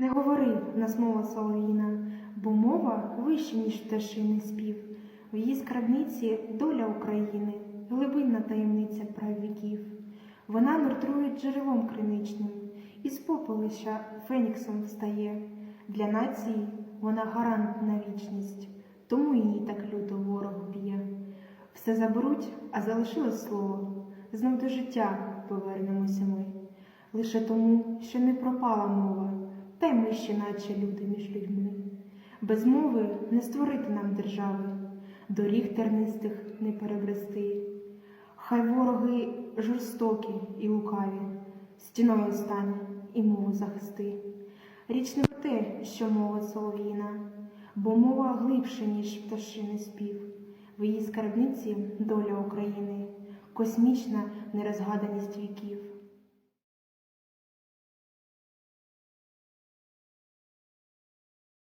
Не говори нас мова солов'їна, бо мова вище, ніж пташиний спів. В її скарбниці доля України, глибинна таємниця праввіків. Вона нуртрує джерелом криничним, із попелища феніксом встає. Для нації вона гарант на вічність, тому її так люто ворог б'є. Все заберуть, а залишилось слово. Знов до життя повернемося ми. Лише тому, що не пропала мова, ми ще наче люди між людьми. Без мови не створити нам держави, доріг тернистих не перебрести. Хай вороги жорстокі і лукаві, стіною стань і мову захисти. Річ не в те, що мова солов'їна, бо мова глибше, ніж пташиний спів. В її скарбниці доля України, космічна нерозгаданість віків.